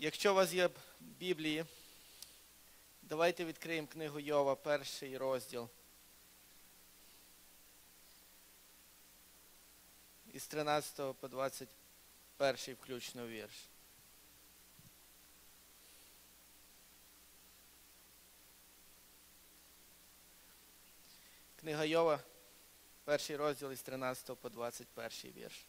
Якщо у вас є Біблії, давайте відкриємо книгу Йова, перший розділ. Із 13 по 21 включно вірш. Книга Йова, перший розділ із 13 по 21 вірш.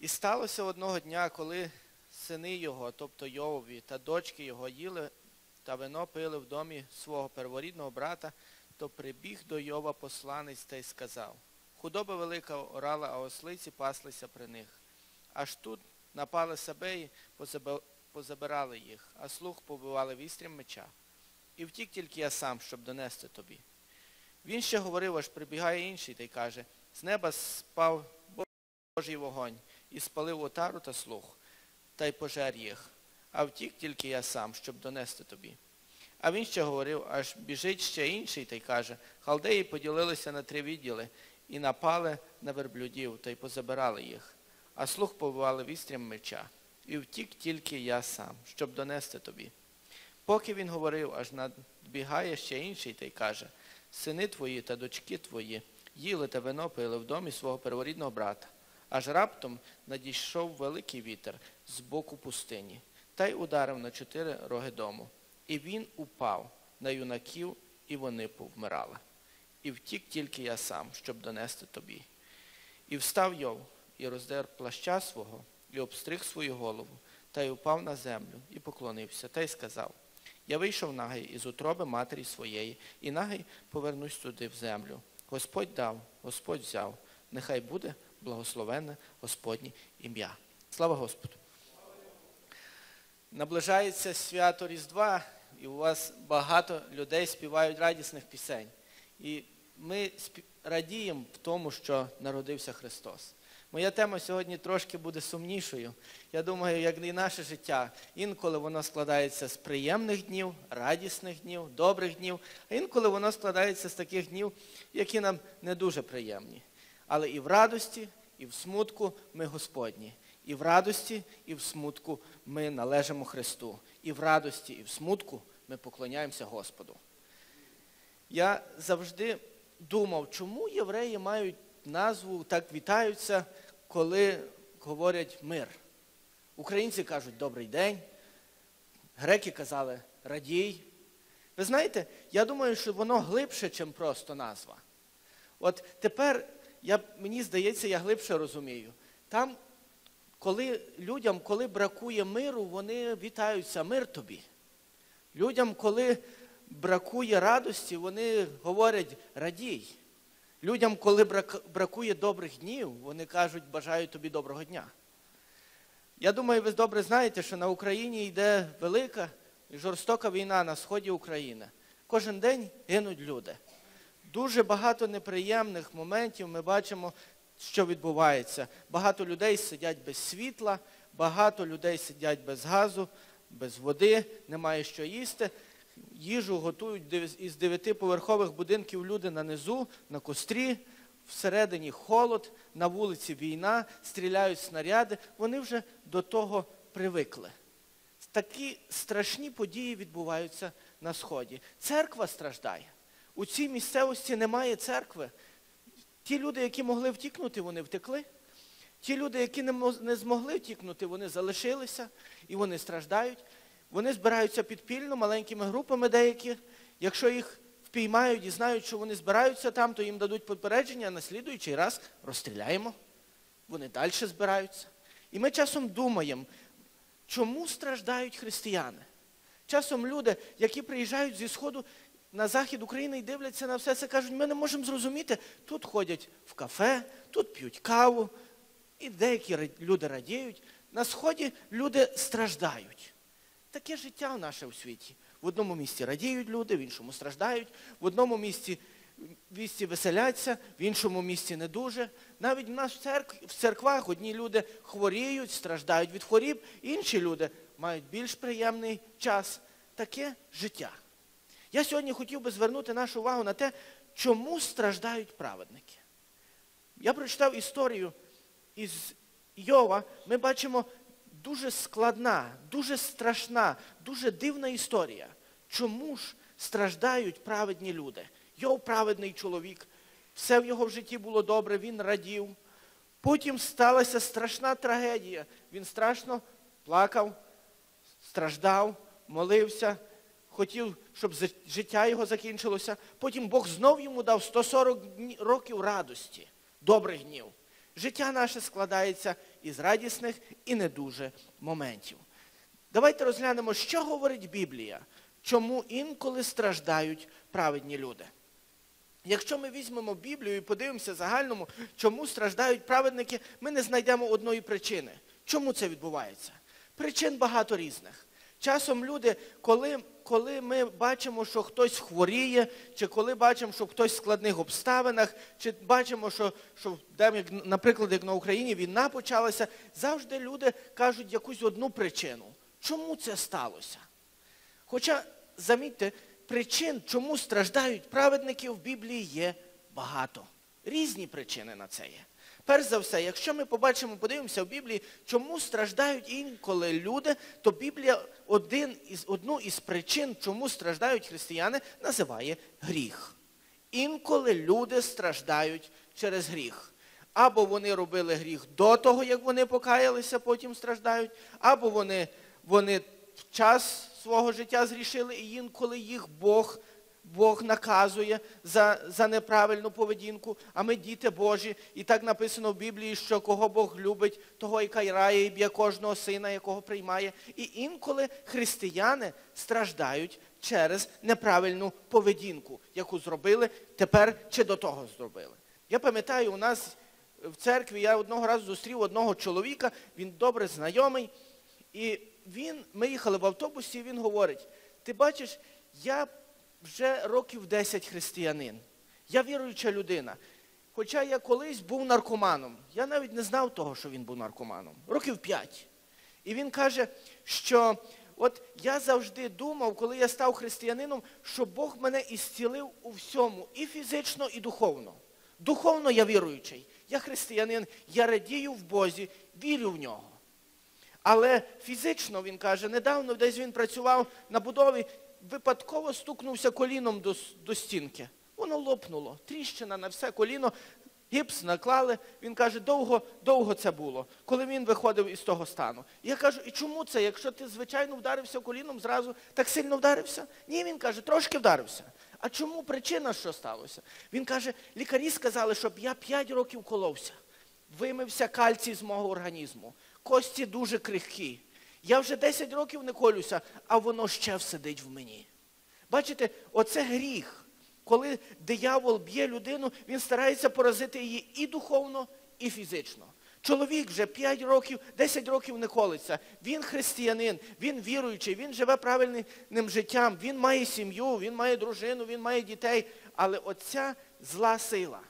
І сталося одного дня, коли сини його, тобто Йовові, та дочки його їли та вино пили в домі свого перворідного брата, то прибіг до Йова посланець та й сказав, худоба велика орала, а ослиці паслися при них. Аж тут напали себе і позабирали їх, а слух побивали вістрям меча. І втік тільки я сам, щоб донести тобі. Він ще говорив, аж прибігає інший та й каже, з неба спав Божий вогонь і спалив отару та слух, та й пожер їх. А втік тільки я сам, щоб донести тобі. А він ще говорив, аж біжить ще інший та й каже, халдеї поділилися на три відділи і напали на верблюдів та й позабирали їх. А слух побивали вістрям меча. І втік тільки я сам, щоб донести тобі. Поки він говорив, аж надбігає ще інший та й каже, сини твої та дочки твої їли та вино в домі свого перворідного брата. Аж раптом надійшов великий вітер з боку пустині, та й ударив на чотири роги дому. І він упав на юнаків, і вони повмирали. І втік тільки я сам, щоб донести тобі. І встав Йов, і роздер плаща свого, і обстриг свою голову, та й упав на землю, і поклонився, та й сказав, я вийшов нагий із утроби матері своєї, і нагий повернусь туди в землю. Господь дав, Господь взяв, нехай буде благословенне Господнє ім'я. Слава Господу! Наближається свято Різдва, і у вас багато людей співають радісних пісень. І ми радіємо в тому, що народився Христос. Моя тема сьогодні трошки буде сумнішою. Я думаю, як і наше життя. Інколи воно складається з приємних днів, радісних днів, добрих днів, а інколи воно складається з таких днів, які нам не дуже приємні. Але і в радості, і в смутку ми Господні. І в радості, і в смутку ми належимо Христу. І в радості, і в смутку ми поклоняємося Господу. Я завжди думав, чому євреї мають назву, так вітаються, коли говорять мир. Українці кажуть добрий день, греки казали радій. Ви знаєте, я думаю, що воно глибше, ніж просто назва. От тепер я, мені здається, я глибше розумію. Там, коли людям, коли бракує миру, вони вітаються, мир тобі. Людям, коли бракує радості, вони говорять радій. Людям, коли брак- бракує добрих днів, вони кажуть, бажаю тобі доброго дня. Я думаю, ви добре знаєте, що на Україні йде велика і жорстока війна на сході України. Кожен день гинуть люди. Дуже багато неприємних моментів ми бачимо, що відбувається. Багато людей сидять без світла, багато людей сидять без газу, без води, немає що їсти. Їжу готують із дев'ятиповерхових будинків люди на низу, на кострі, всередині холод, на вулиці війна, стріляють снаряди. Вони вже до того привикли. Такі страшні події відбуваються на Сході. Церква страждає. У цій місцевості немає церкви. Ті люди, які могли втікнути, вони втекли. Ті люди, які не, змогли втікнути, вони залишилися і вони страждають. Вони збираються підпільно, маленькими групами деякі. Якщо їх впіймають і знають, що вони збираються там, то їм дадуть попередження, а на слідуючий раз розстріляємо. Вони далі збираються. І ми часом думаємо, чому страждають християни? Часом люди, які приїжджають зі Сходу на захід України і дивляться на все це, кажуть, ми не можемо зрозуміти. Тут ходять в кафе, тут п'ють каву, і деякі люди радіють. На Сході люди страждають. Таке життя наше у світі. В одному місці радіють люди, в іншому страждають, в одному місці, місці веселяться, в іншому місці не дуже. Навіть в нас в, церк... в церквах одні люди хворіють, страждають від хворіб, інші люди мають більш приємний час. Таке життя. Я сьогодні хотів би звернути нашу увагу на те, чому страждають праведники. Я прочитав історію із Йова. Ми бачимо дуже складна, дуже страшна, дуже дивна історія. Чому ж страждають праведні люди? Йов праведний чоловік, все в його в житті було добре, він радів. Потім сталася страшна трагедія. Він страшно плакав, страждав, молився, хотів, щоб життя його закінчилося. Потім Бог знов йому дав 140 років радості, добрих днів. Життя наше складається із радісних і не дуже моментів. Давайте розглянемо, що говорить Біблія, чому інколи страждають праведні люди. Якщо ми візьмемо Біблію і подивимося загальному, чому страждають праведники, ми не знайдемо одної причини. Чому це відбувається? Причин багато різних. Часом люди, коли, коли ми бачимо, що хтось хворіє, чи коли бачимо, що хтось в складних обставинах, чи бачимо, що, що наприклад, як на Україні війна почалася, завжди люди кажуть якусь одну причину. Чому це сталося? Хоча, замітьте, причин, чому страждають праведники в Біблії є багато. Різні причини на це є. Перш за все, якщо ми побачимо, подивимося в Біблії, чому страждають інколи люди, то Біблія один із, одну із причин, чому страждають християни, називає гріх. Інколи люди страждають через гріх. Або вони робили гріх до того, як вони покаялися, потім страждають, або вони, вони в час свого життя зрішили, і інколи їх Бог, Бог наказує за, за неправильну поведінку, а ми діти Божі. І так написано в Біблії, що кого Бог любить, того і кайрає, і б'є кожного сина, якого приймає. І інколи християни страждають через неправильну поведінку, яку зробили тепер чи до того зробили. Я пам'ятаю, у нас в церкві я одного разу зустрів одного чоловіка, він добре знайомий, і він, ми їхали в автобусі, і він говорить: ти бачиш, я вже років 10 християнин. Я віруюча людина. Хоча я колись був наркоманом. Я навіть не знав того, що він був наркоманом. Років 5. І він каже, що от я завжди думав, коли я став християнином, що Бог мене ісцілив у всьому, і фізично, і духовно. Духовно я віруючий. Я християнин, я радію в Бозі, вірю в нього. Але фізично, він каже, недавно десь він працював на будові, випадково стукнувся коліном до, до стінки. Воно лопнуло, тріщина на все коліно, гіпс наклали. Він каже, довго, довго це було, коли він виходив із того стану. Я кажу, і чому це? Якщо ти звичайно вдарився коліном, зразу так сильно вдарився? Ні, він каже, трошки вдарився. А чому причина, що сталося? Він каже, лікарі сказали, щоб я 5 років коловся. Вимився кальцій з мого організму. Кості дуже крихкі. Я вже 10 років не колюся, а воно ще всидить в мені. Бачите, оце гріх. Коли диявол б'є людину, він старається поразити її і духовно, і фізично. Чоловік вже 5 років, 10 років не колиться. Він християнин, він віруючий, він живе правильним життям, він має сім'ю, він має дружину, він має дітей. Але оця зла сила,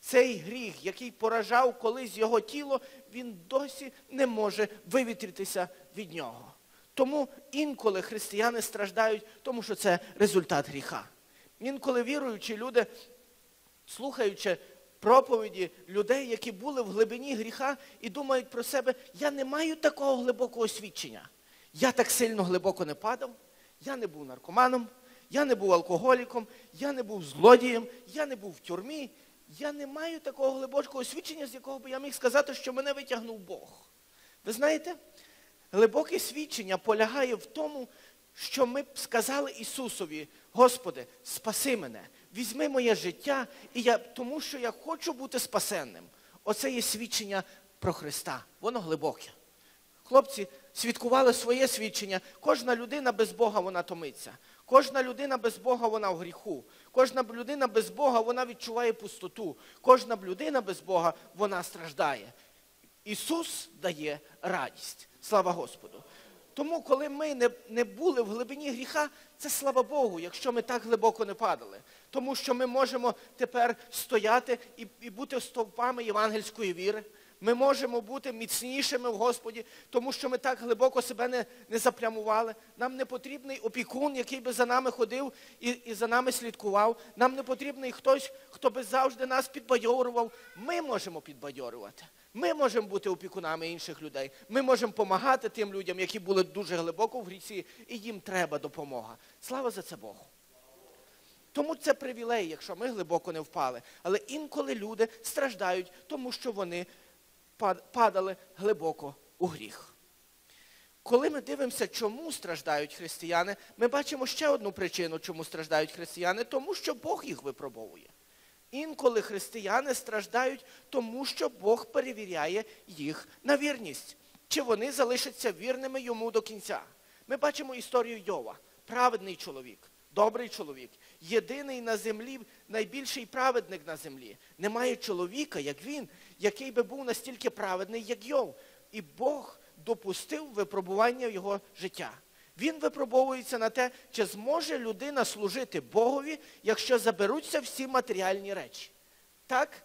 цей гріх, який поражав колись його тіло, він досі не може вивітритися від нього. Тому інколи християни страждають, тому що це результат гріха. Інколи віруючі люди, слухаючи проповіді людей, які були в глибині гріха і думають про себе, я не маю такого глибокого свідчення. Я так сильно глибоко не падав, я не був наркоманом, я не був алкоголіком, я не був злодієм, я не був в тюрмі. Я не маю такого глибокого свідчення, з якого би я міг сказати, що мене витягнув Бог. Ви знаєте, глибоке свідчення полягає в тому, що ми б сказали Ісусові, Господи, спаси мене, візьми моє життя, і я, тому що я хочу бути спасенним. Оце є свідчення про Христа. Воно глибоке. Хлопці свідкували своє свідчення. Кожна людина без Бога вона томиться. Кожна людина без Бога вона в гріху. Кожна людина без Бога вона відчуває пустоту. Кожна людина без Бога вона страждає. Ісус дає радість. Слава Господу. Тому, коли ми не, не були в глибині гріха, це слава Богу, якщо ми так глибоко не падали. Тому що ми можемо тепер стояти і, і бути стовпами євангельської віри. Ми можемо бути міцнішими в Господі, тому що ми так глибоко себе не, не заплямували. Нам не потрібний опікун, який би за нами ходив і, і за нами слідкував. Нам не потрібний хтось, хто би завжди нас підбадьорував. Ми можемо підбадьорювати. Ми можемо бути опікунами інших людей. Ми можемо допомагати тим людям, які були дуже глибоко в гріці, і їм треба допомога. Слава за це Богу. Тому це привілей, якщо ми глибоко не впали. Але інколи люди страждають, тому що вони падали глибоко у гріх. Коли ми дивимося, чому страждають християни, ми бачимо ще одну причину, чому страждають християни, тому що Бог їх випробовує. Інколи християни страждають, тому що Бог перевіряє їх на вірність. Чи вони залишаться вірними йому до кінця? Ми бачимо історію Йова, праведний чоловік, добрий чоловік, єдиний на землі, найбільший праведник на землі. Немає чоловіка, як він, який би був настільки праведний, як Йов. І Бог допустив випробування його життя. Він випробовується на те, чи зможе людина служити Богові, якщо заберуться всі матеріальні речі. Так,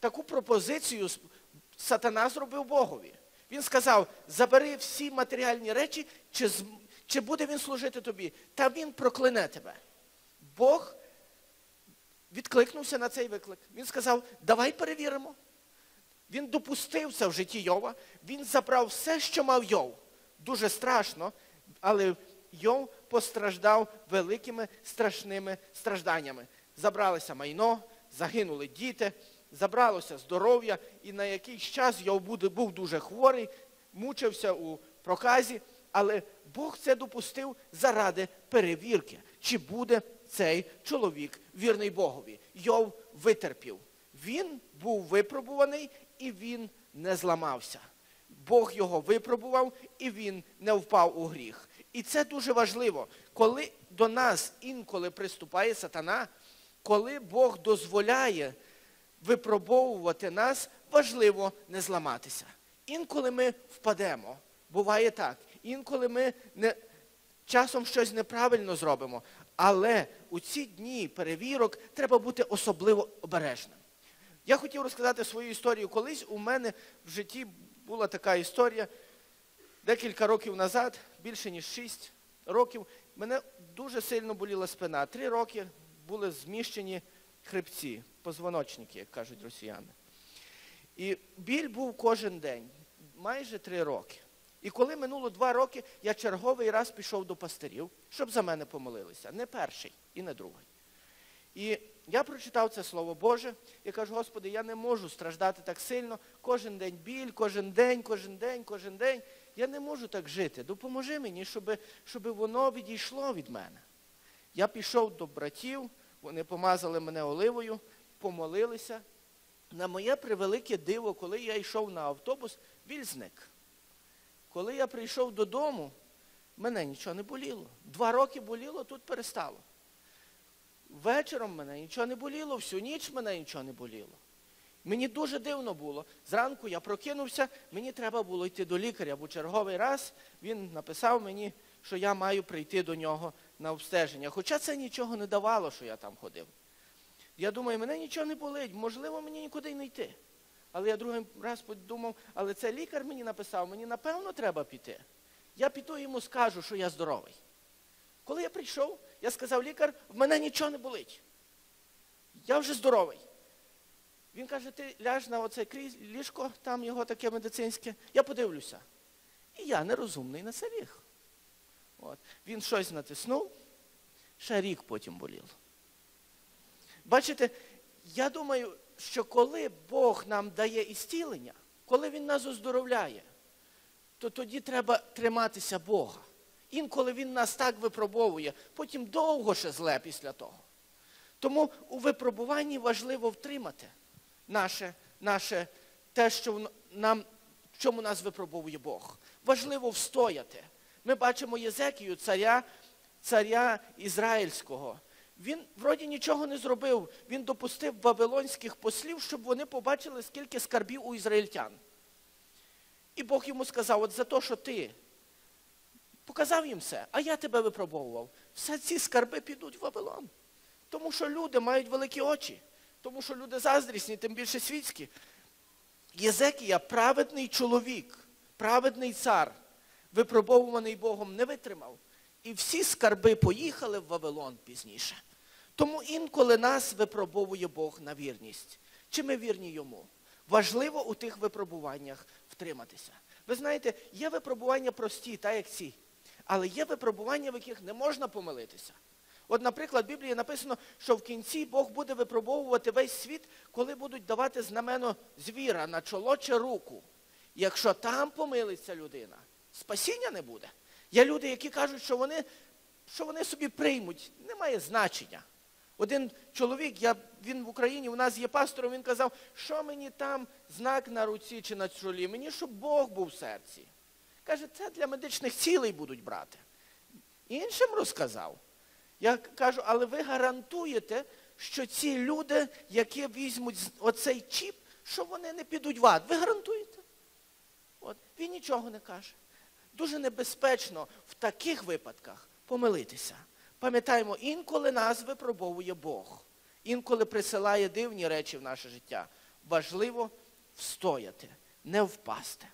таку пропозицію сатана зробив Богові. Він сказав, забери всі матеріальні речі, чи, чи буде він служити тобі? Та він прокляне тебе. Бог відкликнувся на цей виклик. Він сказав, давай перевіримо. Він допустив це в житті Йова. Він забрав все, що мав Йов. Дуже страшно, але Йов постраждав великими страшними стражданнями. Забралося майно, загинули діти, забралося здоров'я, і на якийсь час Йов був дуже хворий, мучився у проказі, але Бог це допустив заради перевірки, чи буде цей чоловік вірний Богові. Йов витерпів. Він був випробуваний і він не зламався. Бог його випробував і він не впав у гріх. І це дуже важливо. Коли до нас інколи приступає сатана, коли Бог дозволяє випробовувати нас, важливо не зламатися. Інколи ми впадемо. Буває так. Інколи ми не, часом щось неправильно зробимо. Але у ці дні перевірок треба бути особливо обережним. Я хотів розказати свою історію. Колись у мене в житті була така історія. Декілька років назад, більше ніж 6 років, мене дуже сильно боліла спина. Три роки були зміщені хребці, позвоночники, як кажуть росіяни. І біль був кожен день, майже три роки. І коли минуло два роки, я черговий раз пішов до пастирів, щоб за мене помолилися. Не перший і не другий. І я прочитав це Слово Боже і кажу, Господи, я не можу страждати так сильно. Кожен день біль, кожен день, кожен день, кожен день. Я не можу так жити. Допоможи мені, щоб, щоб воно відійшло від мене. Я пішов до братів, вони помазали мене оливою, помолилися. На моє превелике диво, коли я йшов на автобус, біль зник. Коли я прийшов додому, мене нічого не боліло. Два роки боліло, тут перестало. Вечором мене нічого не боліло, всю ніч мене нічого не боліло. Мені дуже дивно було. Зранку я прокинувся, мені треба було йти до лікаря, бо черговий раз він написав мені, що я маю прийти до нього на обстеження. Хоча це нічого не давало, що я там ходив. Я думаю, мене нічого не болить, можливо, мені нікуди й не йти. Але я другий раз подумав, але це лікар мені написав, мені напевно треба піти. Я піду йому скажу, що я здоровий. Коли я прийшов, я сказав, лікар, в мене нічого не болить. Я вже здоровий. Він каже, ти ляж на оце ліжко, там його таке медицинське, я подивлюся. І я нерозумний на це ліг. От. Він щось натиснув, ще рік потім боліло. Бачите, я думаю, що коли Бог нам дає ісцілення, коли Він нас оздоровляє, то тоді треба триматися Бога. Інколи Він нас так випробовує, потім довго ще зле після того. Тому у випробуванні важливо втримати наше, наше те, що нам, в чому нас випробовує Бог. Важливо встояти. Ми бачимо Єзекію, царя, царя Ізраїльського. Він вроді нічого не зробив. Він допустив вавилонських послів, щоб вони побачили, скільки скарбів у ізраїльтян. І Бог йому сказав, от за те, що ти показав їм все, а я тебе випробовував. Все ці скарби підуть в Вавилон. Тому що люди мають великі очі, тому що люди заздрісні, тим більше світські. Єзекія праведний чоловік, праведний цар, випробовуваний Богом, не витримав. І всі скарби поїхали в Вавилон пізніше. Тому інколи нас випробовує Бог на вірність. Чи ми вірні йому? Важливо у тих випробуваннях втриматися. Ви знаєте, є випробування прості, так як ці, але є випробування, в яких не можна помилитися. От, наприклад, в Біблії написано, що в кінці Бог буде випробовувати весь світ, коли будуть давати знамено звіра на чоло чи руку. Якщо там помилиться людина, спасіння не буде. Є люди, які кажуть, що вони, що вони собі приймуть, немає значення. Один чоловік, я, він в Україні, у нас є пастором, він казав, що мені там знак на руці чи на чолі, мені щоб Бог був в серці. Каже, це для медичних цілей будуть брати. Іншим розказав. Я кажу, але ви гарантуєте, що ці люди, які візьмуть оцей чіп, що вони не підуть в ад. Ви гарантуєте? От. Він нічого не каже. Дуже небезпечно в таких випадках помилитися. Пам'ятаємо, інколи нас випробовує Бог. Інколи присилає дивні речі в наше життя. Важливо встояти, не впасти.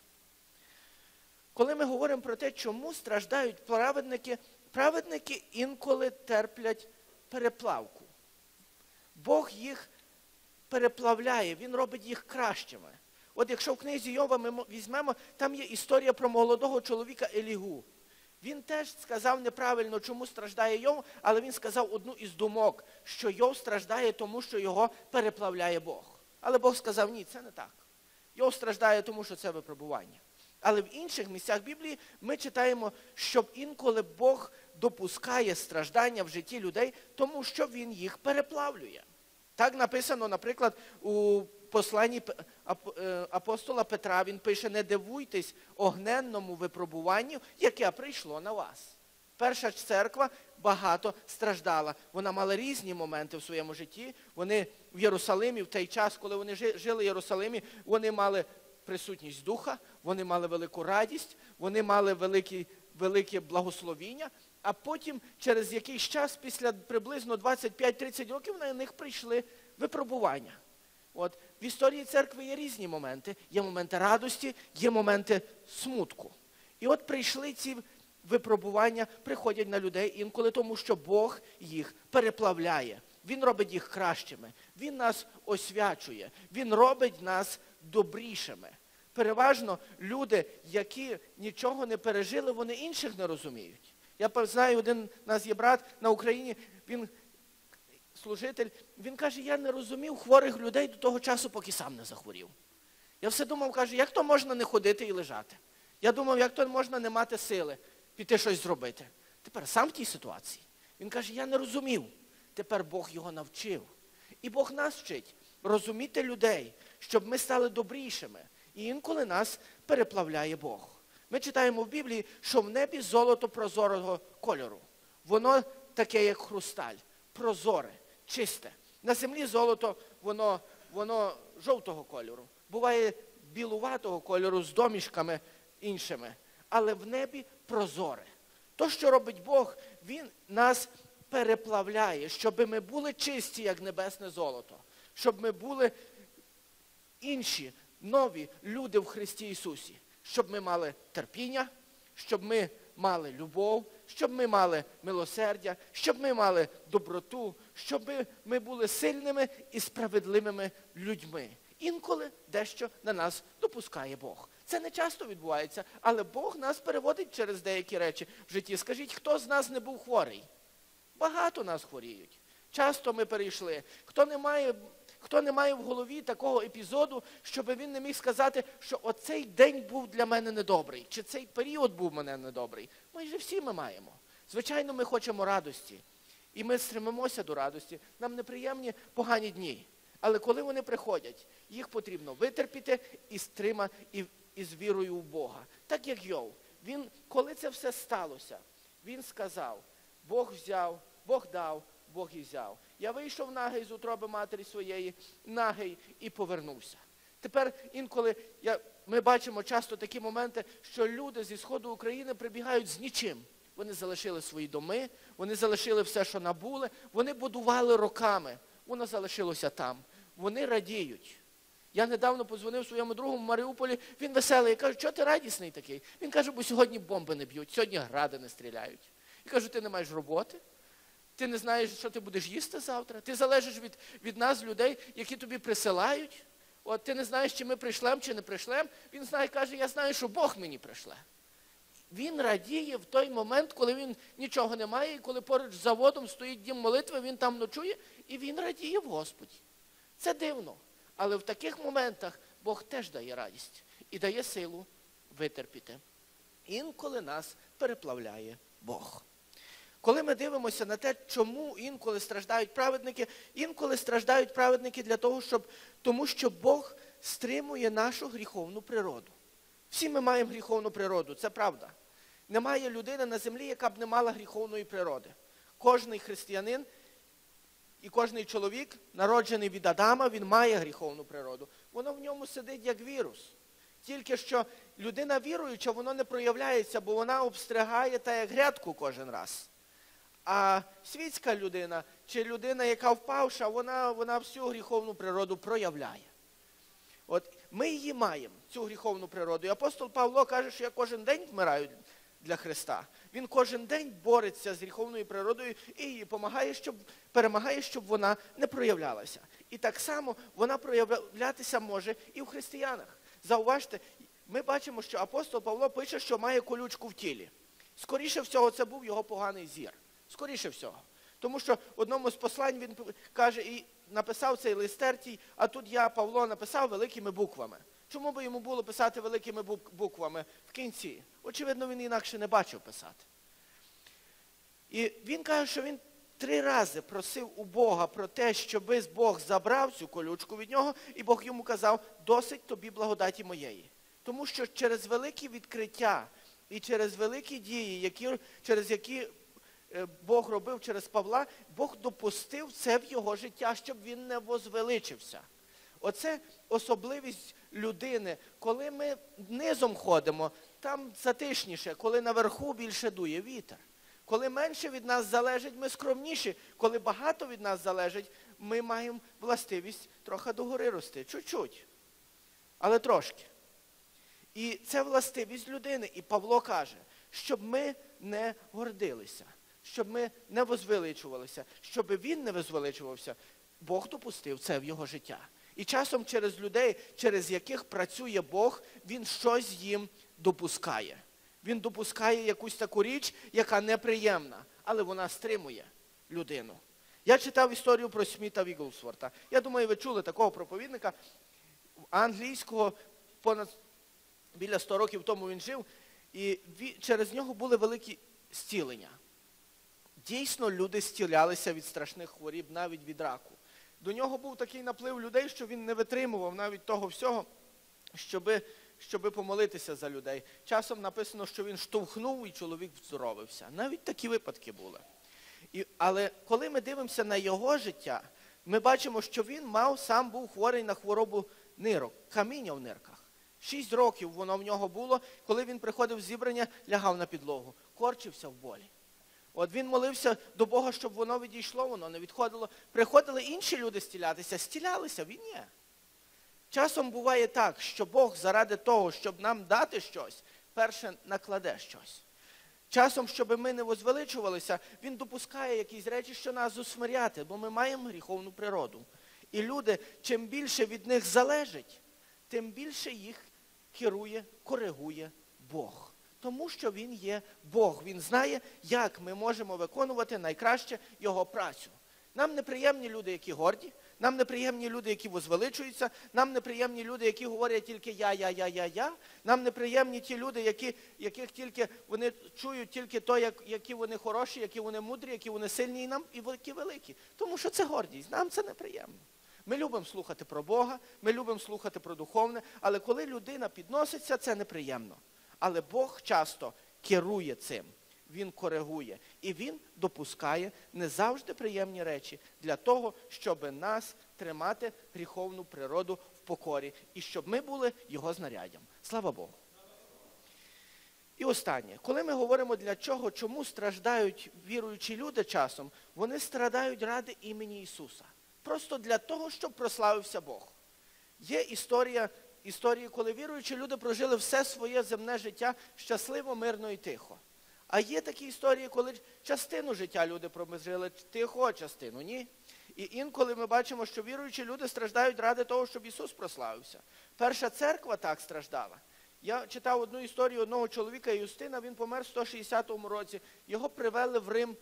Коли ми говоримо про те, чому страждають праведники, праведники інколи терплять переплавку. Бог їх переплавляє, Він робить їх кращими. От якщо в книзі Йова ми візьмемо, там є історія про молодого чоловіка Елігу. Він теж сказав неправильно, чому страждає Йов, але він сказав одну із думок, що Йов страждає тому, що його переплавляє Бог. Але Бог сказав, ні, це не так. Йов страждає тому, що це випробування. Але в інших місцях Біблії ми читаємо, що інколи Бог допускає страждання в житті людей, тому що Він їх переплавлює. Так написано, наприклад, у посланні е, апостола Петра, він пише, не дивуйтесь огненному випробуванню, яке прийшло на вас. Перша церква багато страждала. Вона мала різні моменти в своєму житті. Вони в Єрусалимі, в той час, коли вони жили в Єрусалимі, вони мали присутність духа, вони мали велику радість, вони мали велике благословіння, а потім через якийсь час, після приблизно 25-30 років, на них прийшли випробування. От в історії церкви є різні моменти. Є моменти радості, є моменти смутку. І от прийшли ці випробування, приходять на людей інколи, тому що Бог їх переплавляє. Він робить їх кращими. Він нас освячує. Він робить нас добрішими. Переважно люди, які нічого не пережили, вони інших не розуміють. Я знаю, один у нас є брат на Україні, він служитель, він каже, я не розумів хворих людей до того часу, поки сам не захворів. Я все думав, каже, як то можна не ходити і лежати? Я думав, як то можна не мати сили піти щось зробити. Тепер сам в тій ситуації. Він каже, я не розумів. Тепер Бог його навчив. І Бог нас вчить розуміти людей, щоб ми стали добрішими. І інколи нас переплавляє Бог. Ми читаємо в Біблії, що в небі золото прозорого кольору. Воно таке, як хрусталь, прозоре, чисте. На землі золото, воно, воно жовтого кольору. Буває білуватого кольору з домішками іншими. Але в небі прозоре. То, що робить Бог, Він нас переплавляє, щоб ми були чисті, як небесне золото, щоб ми були інші, нові люди в Христі Ісусі, щоб ми мали терпіння, щоб ми мали любов, щоб ми мали милосердя, щоб ми мали доброту, щоб ми, були сильними і справедливими людьми. Інколи дещо на нас допускає Бог. Це не часто відбувається, але Бог нас переводить через деякі речі в житті. Скажіть, хто з нас не був хворий? Багато нас хворіють. Часто ми перейшли. Хто не має, хто не має в голові такого епізоду, щоб він не міг сказати, що оцей день був для мене недобрий, чи цей період був мене недобрий. Майже всі ми маємо. Звичайно, ми хочемо радості. І ми стремимося до радості. Нам неприємні погані дні. Але коли вони приходять, їх потрібно витерпіти і стрима, і, і з вірою в Бога. Так як Йов. Він, коли це все сталося, він сказав, Бог взяв, Бог дав, Бог і взяв. Я вийшов нагий з утроби матері своєї, нагий і повернувся. Тепер інколи я, ми бачимо часто такі моменти, що люди зі сходу України прибігають з нічим. Вони залишили свої доми, вони залишили все, що набули, вони будували роками. Воно залишилося там. Вони радіють. Я недавно подзвонив своєму другу в Маріуполі, він веселий. Я кажу, чого ти радісний такий? Він каже, бо сьогодні бомби не б'ють, сьогодні гради не стріляють. Я кажу, ти не маєш роботи? Ти не знаєш, що ти будеш їсти завтра? Ти залежиш від, від нас, людей, які тобі присилають. от ти не знаєш, чи ми прийшлем, чи не прийшлем. Він знає, каже, я знаю, що Бог мені прийшле. Він радіє в той момент, коли він нічого не має, і коли поруч з заводом стоїть дім молитви, він там ночує, і він радіє в Господі. Це дивно. Але в таких моментах Бог теж дає радість і дає силу витерпіти. Інколи нас переплавляє Бог. Коли ми дивимося на те, чому інколи страждають праведники, інколи страждають праведники для того, щоб, тому що Бог стримує нашу гріховну природу. Всі ми маємо гріховну природу, це правда. Немає людини на землі, яка б не мала гріховної природи. Кожний християнин і кожний чоловік, народжений від Адама, він має гріховну природу. Воно в ньому сидить як вірус. Тільки що людина віруюча, воно не проявляється, бо вона обстригає та як грядку кожен раз. А світська людина чи людина, яка впавша, вона, вона всю гріховну природу проявляє. От ми її маємо, цю гріховну природу. І апостол Павло каже, що я кожен день вмираю для Христа. Він кожен день бореться з гріховною природою і їй допомагає, щоб, перемагає, щоб вона не проявлялася. І так само вона проявлятися може і в християнах. Зауважте, ми бачимо, що апостол Павло пише, що має колючку в тілі. Скоріше всього, це був його поганий зір. Скоріше всього. Тому що в одному з послань він каже, і написав цей лист Тертій, а тут я, Павло, написав великими буквами. Чому би йому було писати великими буквами в кінці? Очевидно, він інакше не бачив писати. І він каже, що він три рази просив у Бога про те, щоби Бог забрав цю колючку від нього, і Бог йому казав, досить тобі благодаті моєї. Тому що через великі відкриття і через великі дії, які, через які Бог робив через Павла, Бог допустив це в його життя, щоб він не возвеличився. Оце особливість людини. Коли ми низом ходимо, там затишніше, коли наверху більше дує вітер. Коли менше від нас залежить, ми скромніші. Коли багато від нас залежить, ми маємо властивість трохи догори рости. Чуть-чуть. Але трошки. І це властивість людини. І Павло каже, щоб ми не гордилися, щоб ми не возвеличувалися, щоб він не возвеличувався, Бог допустив це в його життя. І часом через людей, через яких працює Бог, він щось їм допускає. Він допускає якусь таку річ, яка неприємна, але вона стримує людину. Я читав історію про Сміта Віглсворта. Я думаю, ви чули такого проповідника англійського, понад біля 100 років тому він жив, і через нього були великі зцілення. Дійсно, люди зцілялися від страшних хворіб, навіть від раку. До нього був такий наплив людей, що він не витримував навіть того всього, щоби щоби помолитися за людей. Часом написано, що він штовхнув і чоловік вздоровився. Навіть такі випадки були. І, Але коли ми дивимося на його життя, ми бачимо, що він мав, сам був хворий на хворобу нирок, каміння в нирках. Шість років воно в нього було, коли він приходив з зібрання, лягав на підлогу, корчився в болі. От він молився до Бога, щоб воно відійшло, воно не відходило. Приходили інші люди стілятися, стілялися, він ні. Часом буває так, що Бог заради того, щоб нам дати щось, перше накладе щось. Часом, щоб ми не возвеличувалися, Він допускає якісь речі, що нас усмиряти, бо ми маємо гріховну природу. І люди, чим більше від них залежить, тим більше їх керує, коригує Бог. Тому що Він є Бог. Він знає, як ми можемо виконувати найкраще Його працю. Нам неприємні люди, які горді, нам неприємні люди, які возвеличуються, нам неприємні люди, які говорять тільки я, я, я, я, я. Нам неприємні ті люди, які, яких тільки вони чують тільки то, як, які вони хороші, які вони мудрі, які вони сильні, і нам і які великі. Тому що це гордість. Нам це неприємно. Ми любимо слухати про Бога, ми любимо слухати про духовне, але коли людина підноситься, це неприємно. Але Бог часто керує цим. Він коригує. І він допускає не завжди приємні речі для того, щоб нас тримати гріховну природу в покорі і щоб ми були його знаряддям. Слава Богу. І останнє, коли ми говоримо для чого, чому страждають віруючі люди часом, вони страдають ради імені Ісуса. Просто для того, щоб прославився Бог. Є історія, історії, коли віруючі люди прожили все своє земне життя щасливо, мирно і тихо. А є такі історії, коли частину життя люди прожили тихо, а частину ні. І інколи ми бачимо, що віруючі люди страждають ради того, щоб Ісус прославився. Перша церква так страждала. Я читав одну історію одного чоловіка Юстина, він помер в 160 році. Його привели в Рим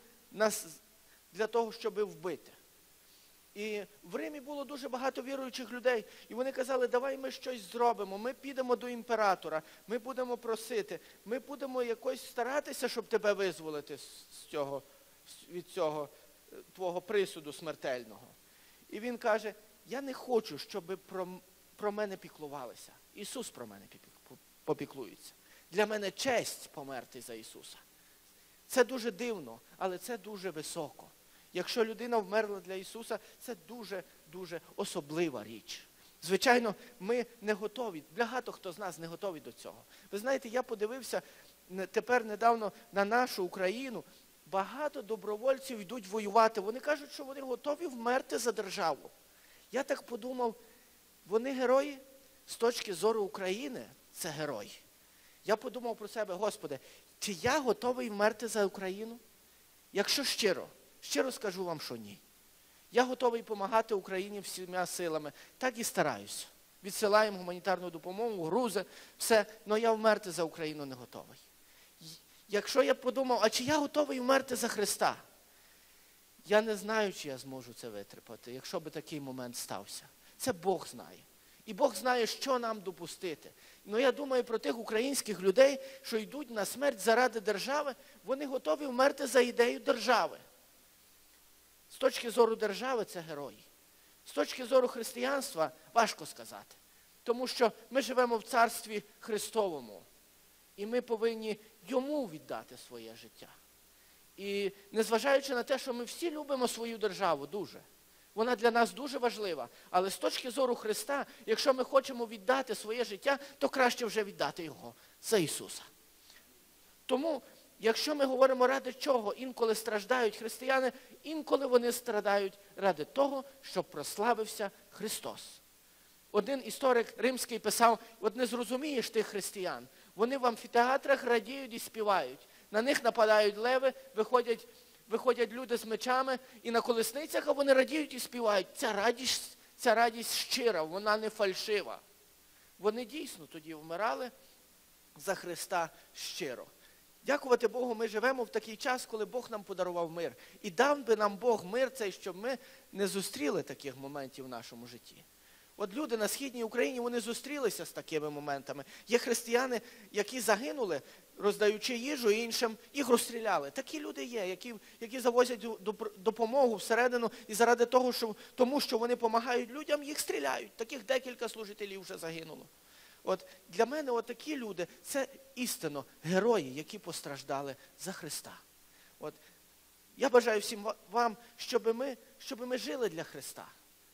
для того, щоб вбити. І в Римі було дуже багато віруючих людей. І вони казали, давай ми щось зробимо. Ми підемо до імператора, ми будемо просити, ми будемо якось старатися, щоб тебе визволити з цього, від цього е, твого присуду смертельного. І він каже: я не хочу, щоб про, про мене піклувалися. Ісус про мене попіклується. Для мене честь померти за Ісуса. Це дуже дивно, але це дуже високо. Якщо людина вмерла для Ісуса, це дуже-дуже особлива річ. Звичайно, ми не готові. Багато хто з нас не готові до цього. Ви знаєте, я подивився тепер недавно на нашу Україну. Багато добровольців йдуть воювати. Вони кажуть, що вони готові вмерти за державу. Я так подумав, вони герої з точки зору України це герої. Я подумав про себе, Господи, чи я готовий вмерти за Україну? Якщо щиро, щиро скажу вам, що ні. Я готовий допомагати Україні всіма силами, так і стараюся. Відсилаємо гуманітарну допомогу, грузи, все, але я вмерти за Україну не готовий. Якщо я подумав, а чи я готовий вмерти за Христа? Я не знаю, чи я зможу це витримати, якщо би такий момент стався. Це Бог знає. І Бог знає, що нам допустити. Ну я думаю про тих українських людей, що йдуть на смерть заради держави, вони готові вмерти за ідею держави. З точки зору держави це герої. З точки зору християнства важко сказати. Тому що ми живемо в царстві Христовому. І ми повинні йому віддати своє життя. І незважаючи на те, що ми всі любимо свою державу дуже, вона для нас дуже важлива. Але з точки зору Христа, якщо ми хочемо віддати своє життя, то краще вже віддати його за Ісуса. Тому, якщо ми говоримо ради чого, інколи страждають християни, інколи вони страдають ради того, щоб прославився Христос. Один історик римський писав, от не зрозумієш тих християн. Вони в амфітеатрах радіють і співають. На них нападають леви, виходять, виходять люди з мечами, і на колесницях а вони радіють і співають. Ця радість, ця радість щира, вона не фальшива. Вони дійсно тоді вмирали за Христа щиро. Дякувати Богу, ми живемо в такий час, коли Бог нам подарував мир. І дав би нам Бог мир цей, щоб ми не зустріли таких моментів в нашому житті. От люди на східній Україні вони зустрілися з такими моментами. Є християни, які загинули, роздаючи їжу іншим, їх розстріляли. Такі люди є, які, які завозять допомогу всередину, і заради того, що, тому що вони допомагають людям, їх стріляють. Таких декілька служителів вже загинуло. От для мене от такі люди це істинно герої, які постраждали за Христа. От я бажаю всім вам, щоб ми, щоб ми жили для Христа.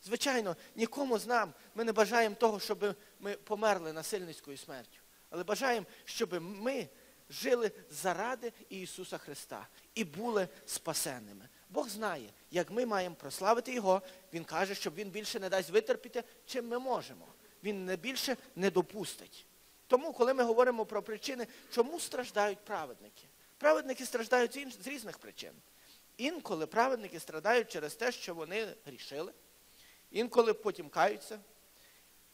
Звичайно, нікому з нам ми не бажаємо того, щоб ми померли насильницькою смертю. Але бажаємо, щоб ми жили заради Ісуса Христа і були спасенними. Бог знає, як ми маємо прославити Його. Він каже, щоб Він більше не дасть витерпіти, чим ми можемо. Він не більше не допустить. Тому, коли ми говоримо про причини, чому страждають праведники? Праведники страждають з різних причин. Інколи праведники страдають через те, що вони грішили, інколи потім каються,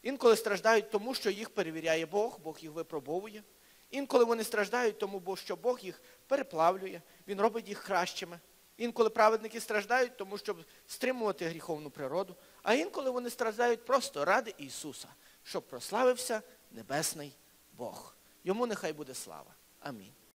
інколи страждають тому, що їх перевіряє Бог, Бог їх випробовує. Інколи вони страждають тому, що Бог їх переплавлює, Він робить їх кращими. Інколи праведники страждають, тому щоб стримувати гріховну природу, а інколи вони страждають просто ради Ісуса, щоб прославився Небесний Бог. Йому нехай буде слава. Амінь.